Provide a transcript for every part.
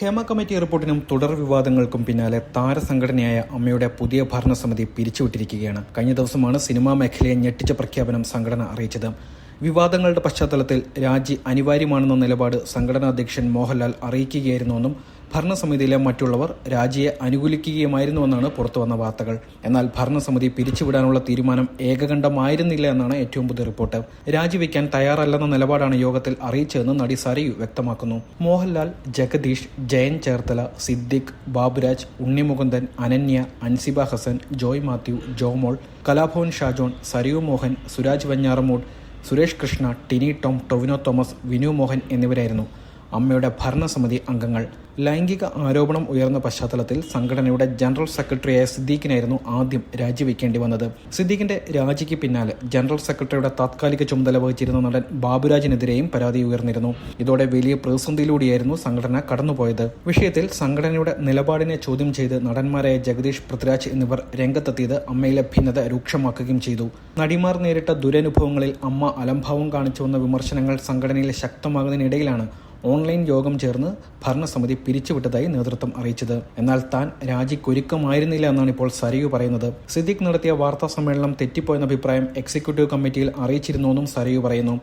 Hema committee റിപ്പോർട്ടിനും തുടർ വിവാദങ്ങൾക്കും പിന്നാലെ താരസംഘടനയായ അമ്മയുടെ പുതിയ ഭരണസമിതി പിരിച്ചുവിട്ടിരിക്കുകയാണ്. കഴിഞ്ഞ ദിവസമാണ് സിനിമാ മേഖലയെ ഞെട്ടിച്ച പ്രഖ്യാപനം സംഘടന അറിയിച്ചത്. വിവാദങ്ങളുടെ പശ്ചാത്തലത്തിൽ രാജി അനിവാര്യമാണെന്ന നിലപാട് സംഘടനാ അധ്യക്ഷൻ മോഹൻലാൽ അറിയിക്കുകയായിരുന്നുവെന്നും ഭരണസമിതിയിലെ മറ്റുള്ളവർ രാജിയെ അനുകൂലിക്കുകയുമായിരുന്നുവെന്നാണ് പുറത്തുവന്ന വാർത്തകൾ. എന്നാൽ ഭരണസമിതി പിരിച്ചുവിടാനുള്ള തീരുമാനം ഏകകണ്ഠമായിരുന്നില്ല എന്നാണ് ഏറ്റവും പുതിയ റിപ്പോർട്ട്. രാജിവെക്കാൻ തയ്യാറല്ലെന്ന നിലപാടാണ് യോഗത്തിൽ അറിയിച്ചതെന്ന് നടി സരയു വ്യക്തമാക്കുന്നു. മോഹൻലാൽ ജഗദീഷ് ജയൻ ചേർത്തല സിദ്ദിഖ് ബാബുരാജ് ഉണ്ണിമുകുന്ദൻ അനന്യ അൻസിബ ഹസൻ ജോയ് മാത്യു ജോമോൾ കലാഭവൻ ഷാജോൺ സരയു മോഹൻ സുരാജ് വഞ്ഞാറമൂട് സുരേഷ് കൃഷ്ണ ടിനി ടോം ടൊവിനോ തോമസ് വിനു മോഹൻ എന്നിവരായിരുന്നു. അമ്മയുടെ ഭരണസമിതി അംഗങ്ങൾ. ലൈംഗിക ആരോപണം ഉയർന്ന പശ്ചാത്തലത്തിൽ സംഘടനയുടെ ജനറൽ സെക്രട്ടറിയായ സിദ്ദീഖിനായിരുന്നു ആദ്യം രാജിവെക്കേണ്ടി വന്നത്. സിദ്ദീഖിന്റെ രാജിക്ക് പിന്നാലെ ജനറൽ സെക്രട്ടറിയുടെ താത്കാലിക ചുമതല വഹിച്ചിരുന്ന നടൻ ബാബുരാജിനെതിരെയും പരാതി ഉയർന്നിരുന്നു. ഇതോടെ വലിയ പ്രതിസന്ധിയിലൂടെയായിരുന്നു സംഘടന കടന്നുപോയത്. വിഷയത്തിൽ സംഘടനയുടെ നിലപാടിനെ ചോദ്യം ചെയ്ത് നടന്മാരായ ജഗദീഷ് പൃഥ്വിരാജ് എന്നിവർ രംഗത്തെത്തിയത് അമ്മയിലെ ഭിന്നത രൂക്ഷമാക്കുകയും ചെയ്തു. നടിമാർ നേരിട്ട ദുരനുഭവങ്ങളിൽ അമ്മ അലംഭാവം കാണിച്ചുവന്ന വിമർശനങ്ങൾ സംഘടനയിൽ ശക്തമാകുന്നതിനിടയിലാണ് ഓൺലൈൻ യോഗം ചേർന്ന് ഭരണസമിതി പിരിച്ചുവിട്ടതായി നേതൃത്വം അറിയിച്ചത്. എന്നാൽ താൻ രാജിക്കൊരുക്കമായിരുന്നില്ല എന്നാണ് ഇപ്പോൾ സരയു പറയുന്നത്. സിദ്ദിഖ് നടത്തിയ വാർത്താ സമ്മേളനം തെറ്റിപ്പോയെന്ന അഭിപ്രായം എക്സിക്യൂട്ടീവ് കമ്മിറ്റിയിൽ അറിയിച്ചിരുന്നുവെന്നും സരയു പറയുന്നു.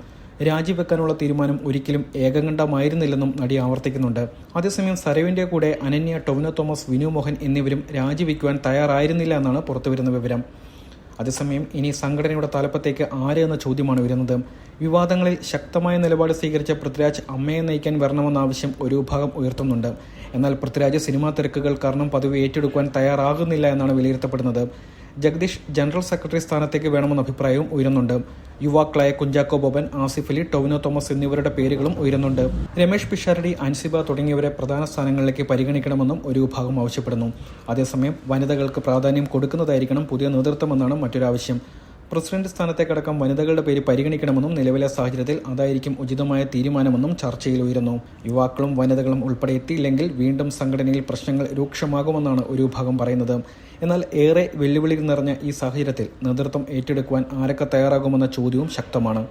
രാജിവെക്കാനുള്ള തീരുമാനം ഒരിക്കലും ഏകകണ്ഠമായിരുന്നില്ലെന്നും നടി ആവർത്തിക്കുന്നുണ്ട്. അതേസമയം സരയുവിന്റെ കൂടെ അനന്യ ടൊവിനോ തോമസ് വിനു മോഹൻ എന്നിവരും രാജിവെക്കുവാൻ തയ്യാറായിരുന്നില്ല എന്നാണ് പുറത്തുവരുന്ന വിവരം. അതേസമയം ഇനി സംഘടനയുടെ തലപ്പത്തേക്ക് ആര് എന്ന ചോദ്യമാണ് ഉയരുന്നത് വിവാദങ്ങളിൽ ശക്തമായ നിലപാട് സ്വീകരിച്ച പൃഥ്വിരാജ് അമ്മയെ നയിക്കാൻ വരണമെന്ന ആവശ്യം ഒരു വിഭാഗം ഉയർത്തുന്നുണ്ട്. എന്നാൽ പൃഥ്വിരാജ് സിനിമാ തിരക്കുകൾ കാരണം പദവി ഏറ്റെടുക്കാൻ തയ്യാറാകുന്നില്ല എന്നാണ് വിലയിരുത്തപ്പെടുന്നത്. ജഗദീഷ് ജനറൽ സെക്രട്ടറി സ്ഥാനത്തേക്ക് വേണമെന്ന അഭിപ്രായവും ഉയരുന്നുണ്ട്. യുവാക്കളായ കുഞ്ചാക്കോ ബോബൻ ആസിഫ് അലി ടൊവിനോ തോമസ് എന്നിവരുടെ പേരുകളും ഉയരുന്നുണ്ട്. രമേഷ് പിഷാരടി അൻസിബ തുടങ്ങിയവരെ പ്രധാന സ്ഥാനങ്ങളിലേക്ക് പരിഗണിക്കണമെന്നും ഒരു വിഭാഗം ആവശ്യപ്പെടുന്നു. അതേസമയം വനിതകൾക്ക് പ്രാധാന്യം കൊടുക്കുന്നതായിരിക്കണം പുതിയ നേതൃത്വമെന്നാണ് മറ്റൊരാവശ്യം. പ്രസിഡന്റ് സ്ഥാനത്തേക്കടക്കം വനിതകളുടെ പേര് പരിഗണിക്കണമെന്നും നിലവിലെ സാഹചര്യത്തിൽ അതായിരിക്കും ഉചിതമായ തീരുമാനമെന്നും ചർച്ചയിൽ ഉയരുന്നു. യുവാക്കളും വനിതകളും ഉൾപ്പെടെ എത്തിയില്ലെങ്കിൽ വീണ്ടും സംഘടനയിൽ പ്രശ്നങ്ങൾ രൂക്ഷമാകുമെന്നാണ് ഒരു വിഭാഗം പറയുന്നത്. എന്നാൽ ഏറെ വെല്ലുവിളികൾ നിറഞ്ഞ ഈ സാഹചര്യത്തിൽ നേതൃത്വം ഏറ്റെടുക്കുവാൻ ആരൊക്കെ തയ്യാറാകുമെന്ന ചോദ്യവും ശക്തമാണ്.